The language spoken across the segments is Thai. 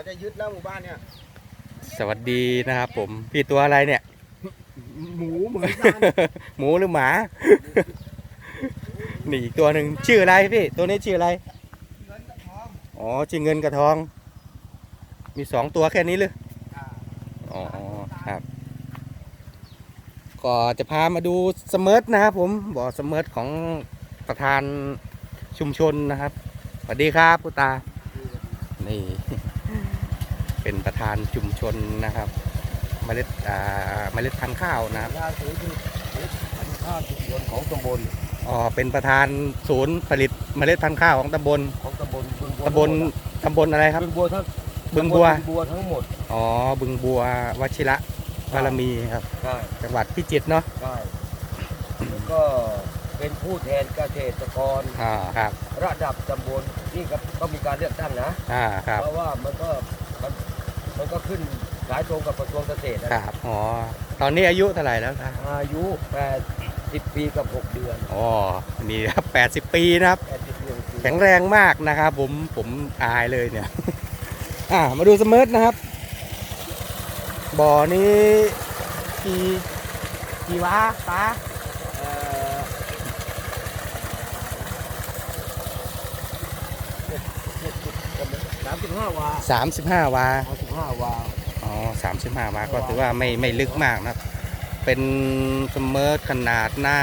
มันจะยึดแล้วหมู่บ้านเนี่ย สวัสดีนะครับผม พี่ตัวอะไรเนี่ย หมูเหมือนกันหมูหรือหมา นี่อีกตัวหนึ่งชื่ออะไรพี่ ตัวนี้ชื่ออะไร อ๋อชื่อเงินกับทอง มีสองตัวแค่นี้เลยอ๋อครับ ก็จะพามาดูสเมิร์ทนะครับผมบ่อสเมิร์ทของประธานชุมชนนะครับสวัสดีครับคุณตา นี่ เป็นประธานชุมชนนะครับเมล็ดอ่าเมล็ดพันธุ์ข้าวนะครับยาสูงคือพันธุ์ข้าวชุมชนของตำบลอ๋อเป็นประธานศูนย์ผลิตเมล็ดพันธุ์ข้าวของตำบลของตำบลบึงบัวตำบลตำบลอะไรครับ บึงบัวทั้งบึงบัวบึงบัวทั้งหมดอ๋อ บึงบัววชิระบารมีครับ ใช่จังหวัดพิจิตรเนาะใช่แล้วก็เป็นผู้แทนเกษตรกรอ่าครับระดับตำบลนี่ครับก็มีการเลือกตั้งนะ อ่าครับ เพราะว่ามันก็มัน มันก็ขึ้นสายตรงกับกระทรวงเกษตรนะครับอ๋อตอนนี้อายุเท่าไหร่แล้วครับอายุ 80 ปีกับ 6 เดือนอ๋อนี่ครับแปดสิบ80ปีนะครับ 80เดือนแข็งแรงมากนะครับผมผมอายเลยเนี่ย อ่ามาดูสเมิร์ทนะครับ บ่อนี้กี่กี่วะตาเอ่อเจ็ดเจ็ดสิบสามสิบห้าวาสามสิบห้าวาสามสิบ ห้าวาอ๋อสามสิบห้าวาก็ถือว่าไม่ไม่ลึกมากนะครับ เป็นสเมิร์ทขนาดหน้า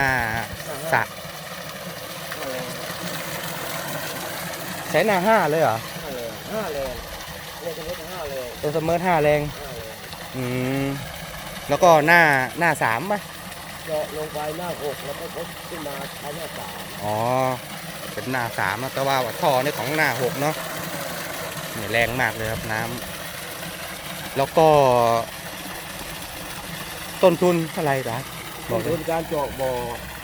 สระใช้หน้าห้าเลยเหรอห้าแรงห้าแรงเนี่ยจะลดห้าแรงตัวสเมิร์ทห้าแรงห้าแรงอืมแล้วก็หน้าหน้าสามป่ะเจาะลงไปหน้าหกแล้วก็พบขึ้นมาใช้หน้าสามอ๋อ เป็นหน้าสามนะแต่ว่าท่อในของหน้าหกเนาะนี่แรงมากเลยครับน้ำ แล้วก็ ต้นทุนเท่าไหร่จ๊ะบต้อนกเลทุยนการเจาะบ่อ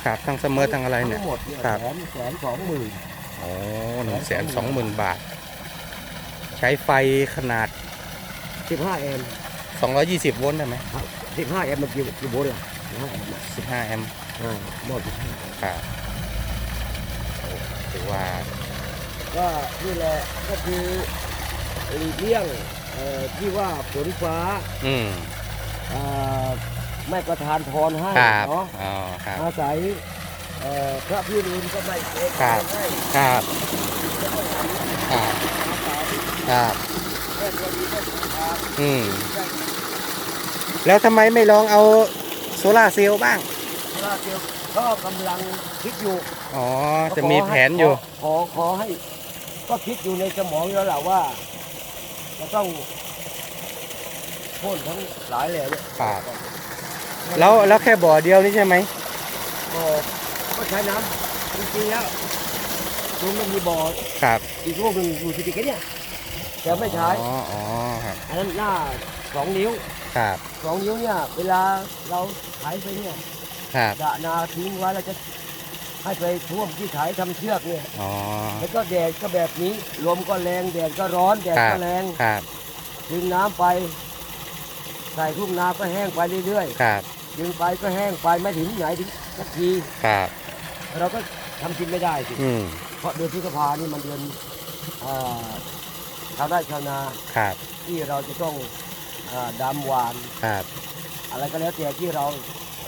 ครับทั้งสเมิร์ททั้งอะไรเนี่ย ทั้งหมดเนี่ยครับแสนแสนสองหมื่นโอ้หนึ่งแสนสองหมื่นบาท ใช้ไฟขนาด สิบห้าแอมป์220 โวลต์ได้ไหมสิบห้าแอมป์มันกี่กี่โวลต์ล่ะสิบห้าแอมป์15 แอมป์อ่าหมดสิบห้าครับโอ้ถือว่า ก็นี่แหละก็คือหลีกเลี่ยง เอ่อที่ว่าฝนฟ้าอืมเอ่อไม่ประทานพรให้ครับเนาะอ๋อครับ อาศัยเอ่อพระพิรุณก็ไม่เอกครับให้ครับแล้วก็ทำครับอาสาที่ครับแค่ตัวนี้ก็สุดทางอืมได้แล้วทำไมไม่ลองเอาโซลาร์เซลล์บ้างพระเดียวก็กำลังคิดอยู่ อ๋อ จะมีแผนอยู่ ขอขอให้ ก็คิดอยู่ในสมองแล้วแหละว่า จะต้องพ่นทั้งหลายแหล่เนี่ยครับ แล้วแล้วแค่บ่อเดียวนี่ใช่ไหมก็ก็ใช้น้ำจริงๆแล้วลุงมันมีบ่อครับอีกลูกหนึ่งอยู่ที่ติดกันเนี่ยแต่ไม่ใช้อ๋ออ๋อครับอันนั้นหน้าสองนิ้วครับสองนิ้วเนี่ย เวลาเราไถไปเนี่ยครับดะนาทิ้งไว้เราจะ ให้ไปท่วมที่ไถทำเชือกเนี่ยอ๋อแล้วก็แดดก็แบบนี้ลมก็แรงแดดก็ร้อนแดดครัก็บแรงครับดึงน้ำไป ใส่ทุ่งนาก็แห้งไปเรื่อยครับๆดึงไปก็แห้งไปไม่ถึงไหนถึงสักทีครับ เราก็ทำกินไม่ได้สิอืมเพราะเดือนพฤษภานี่มันเดือนอ่าชาวไร่ชาวนาครับที่เราจะต้องอาดำหวานครับ อะไรก็แล้วแต่ที่เรา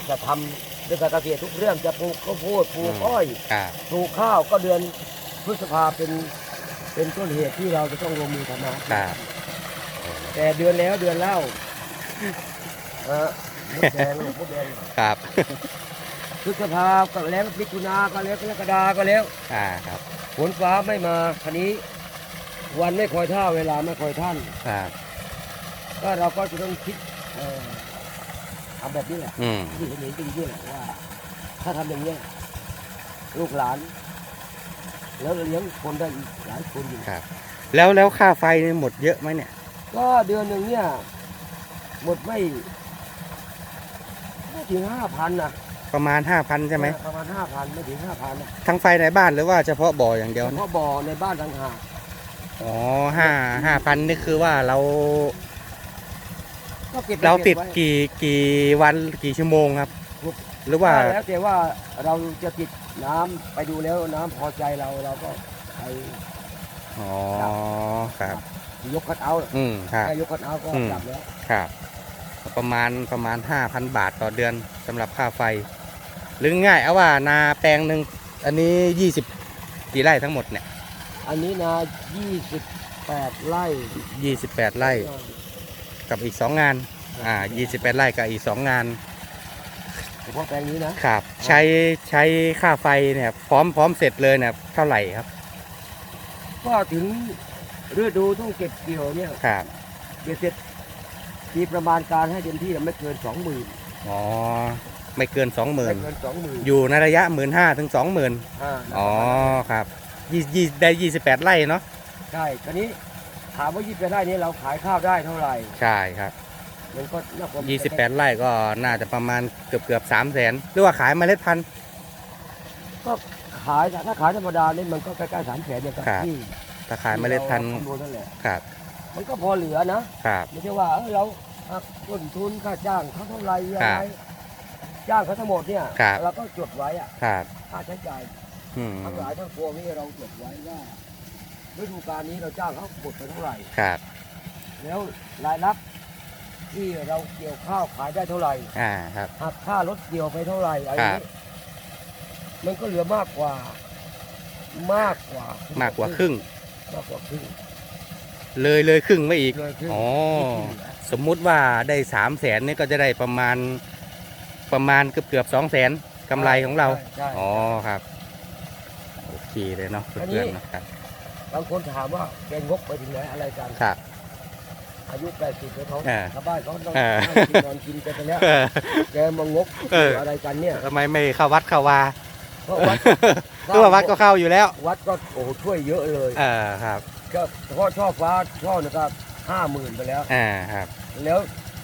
จะทำ เรื่องการเกษตรทุกเรื่องจะปลูกข้าวโพดปลูกอ้อยครับปลูกข้าวก็เดือนพฤษภาเป็นเป็นต้นเหตุที่เราจะต้องลงมือทำนะครับแต่เดือนแล้วเดือนเล่าเออมดแดงมดแดงครับพฤษภาก็แล้วมิถุนาก็แล้วกรกฎาก็แล้วอ่าครับฝนฟ้าไม่มาคันนี้ วันไม่คอยท่าเวลาไม่คอยท่านครับก็เราก็จะต้องคิดเอ่อ ทำแบบนี้แหละอืมที่เห็นเห็นจริงๆแหละว่า ถ้าทำอย่างนี้ยลูกหลาน แล้วเลี้ยงคนได้อีกหลายคนอยู่ ครับ แล้วแล้วค่าไฟนี่หมดเยอะไหมเนี่ย ก็เดือนหนึ่งเนี่ย หมดไม่ไม่ถึงห้าพันนะประมาณ5,000ใช่ไหมประมาณห้าพันไม่ถึงห้าพันนะทั้งไฟในบ้านหรือว่าเฉพาะบ่ออย่างเดียวเฉนะพาะบ่อในบ้านต่างหากอ๋อห้าห้าพันนี่คือว่าเรา ก็เก็บเราติดไว้กี่กี่วันกี่ชั่วโมงครับ หรือว่า แล้วแต่ว่าเราจะติดน้ำไปดูแล้วน้ำพอใจเราเราก็ไปอ๋อครับ ยกคัดเอาท์อืมครับ แค่ยกคัดเอาท์ก็อืมดับแล้วครับ ประมาณประมาณห้าพันบาทต่อเดือนสำหรับค่าไฟ หรือง่ายเอาว่านาแปลงหนึ่งอันนี้ยี่สิบกี่ไร่ทั้งหมดเนี่ยอันนี้นะ28ไร่ยี่สิบแปดไร่ กับอีกสองงานอ่ายี่สิบแปดไร่กับอีกสองงานเฉพาะแปลงนี้นะครับใช้ใช้ค่าไฟเนี่ยพร้อมพร้อมเสร็จเลยเนี่ยเท่าไหร่ครับก็ถึงฤดูต้องเก็บเกี่ยวเนี่ยครับเบ็ดเสร็จมีประมาณการให้เต็มที่ไม่เกินสองหมื่นอ๋อไม่เกินสองหมื่ไม่นเกินสองหมื่นอยู่ในระยะหมื่นห้าถึงสองหมื่นอ่าอ๋อครับยี่ยี่ได้ยี่สิบแปดไร่เนาะใช่ตอนนี้ ถามว่ายี่สิบไร่นี้เราขายข้าวได้เท่าไหร่ ใช่ครับ มันก็น่ากว่ายี่สิบแปดไร่ก็น่าจะประมาณเกือบเกือบสามแสนหรือว่าขายเมล็ดพันธุ์ ก็ขายถ้าขายธรรมดานี่มันก็ใกล้ๆสามแสนอย่างกับครับ ที่ถ้าขายเมล็ดพันธุ์ ที่เราคำนวณนั่นแหละครับ มันก็พอเหลือนะ ครับ ไม่ใช่ว่าเออเราหักต้นทุนค่าจ้างเขาเท่าไหร่ยังครัไงบจ้างเขาทั้งหมดเนี่ยครับ เราก็จดไว้อะครับ ค่าใช้จ่ายอืมทั้งหลายทั้งปวงนี่เราจดไว้ว่า ฤดูกาลนี้เราจ้างเขาหมดไปเท่าไหร่ ครับ แล้วรายรับที่เราเกี่ยวข้าวขายได้เท่าไหร่อ่าครับ หักค่ารถเกี่ยวไปเท่าไหร่อะไรครับนี้มันก็เหลือมากกว่า มากกว่ามามากกว่าครึ่ง มากกว่าครึ่ง เลยเลยครึ่งไม่อีก เลยครึ่งอ๋อที่เหลือสมมุติว่าได้สามแสนนี่ก็จะได้ประมาณ ประมาณเกือบเกือบสองแสนกำไรของเรา ใช่ใช่ อ๋อครับ โอเคเลยเนาะอันนี้เพื่อนๆนะครับ บางคนถามว่าแกงกไปถึงไหนอะไรกัน ครับ อายุ 80แล้วเขาอ่าชาวบ้านเขาต้องอ่านั่งกินนอนกินกันไปแล้วเออแกมางกเออ อะไรกันเนี่ยทำไมไม่เข้าวัดเข้าวาเพราะวัดคือว่าวัดก็เข้าอยู่แล้ววัดก็โอ้โหช่วยเยอะเลยเออครับก็เฉพาะช่อฟ้าช่อนะครับห้าหมื่นไปแล้ว อ่าครับ แล้ว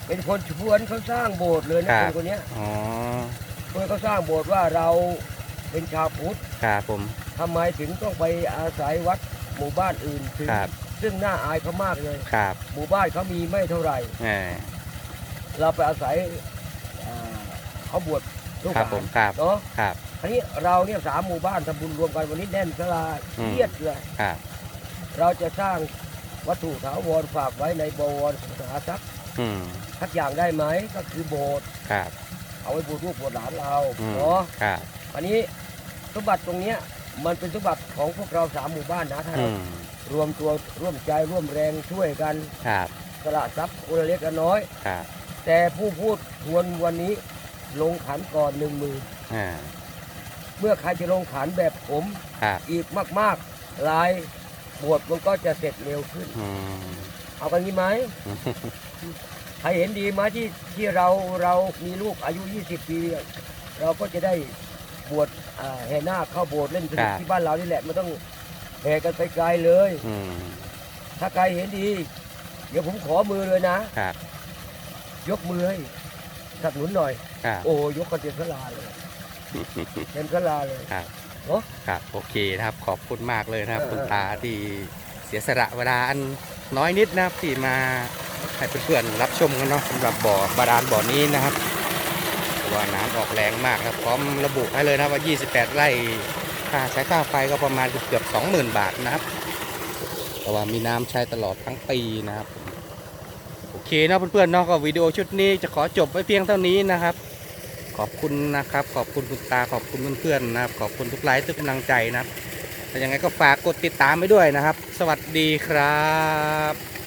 เป็นคนชวนเขาสร้างโบสถ์เลยนะครับ คนคนเนี้ยอ๋อชวนเขาสร้างโบสถ์ว่าเราเป็นชาวพุทธครับผม ทำไมถึงต้องไปอาศัยวัด หมู่บ้านอื่นถึงครับ ซึ่งน่าอายเขามากเลย ครับหมู่บ้านเขามีไม่เท่าไหร่ เออเราไปอาศัยอ่าเขาบวชลูกครับหผลามนครับเนาะครับอันนี้เราเนี่ยสามหมู่บ้านทำบุญรวมกันวันนี้แน่นสลาอืม เครียดเลยครับเราจะสร้างวัตถุถาวรฝากไว้ในบวรสาทรัพย์อืมทักอย่างได้ไหมก็คือโบสถ์ครับเอาไว้บูชาลูกบวชหลานเราอืมเนาะครับอันนี้สมบัติตรงเนี้ย มันเป็นสมบัติของพวกเราสามหมู่บ้านนะถ้าอืเรามรวมตัวร่วมใจร่วมแรงช่วยกันครับสละทรัพย์คนละเล็กละน้อย ครับแต่ผู้พูดทวนวันนี้ลงขันก่อนหนึ่งมือ อ่าเมื่อใครจะลงขันแบบผมครับอีกมากๆลายบวชมันก็จะเสร็จเร็วขึ้น อืม เอากันงี้ไหม ใครเห็นดีไหมที่ที่เราเรามีลูกอายุ 20 ปี เราก็จะได้ บวชอ่าแห่นาคเข้าโบสถ์เล่นสนุกที่บ้านเรานี่แหละมันต้องแห่กันไปไกลเลย อืมถ้าใครเห็นดี เดี๋ยวผมขอมือเลยนะ ครับยกมือให้สนับสนุนหน่อย ครับโอ้ยกกันเต็มสลาเลย เต็มสลาเลย ครับเนอะครับโอเคนะครับขอบคุณมากเลยนะครับ เออ คุณตาที่เสียสละเวลาอันน้อยนิดนะครับที่มาให้เพื่อนๆรับชมกันเนาะสำหรับบ่อบาดาลบ่อนี้นะครับเพราะ ว่าน้ำออกแรงมากครับพร้อมระบุให้เลยนะว่า 28 ไร่ค่าใช้ค่าไฟก็ประมาณเกือบ 20,000 บาทนะครับ แต่ว่ามีน้ำใช้ตลอดทั้งปีนะครับ โอเคนะเพื่อนๆเนาะก็วิดีโอชุดนี้จะขอจบไว้เพียงเท่านี้นะครับ ขอบคุณนะครับ ขอบคุณคุณตาขอบคุณเพื่อนๆนะครับ ขอบคุณทุกไลค์ทุกกำลังใจนะครับแต่ยังไงก็ฝากกดติดตามไปด้วยนะครับ สวัสดีครับ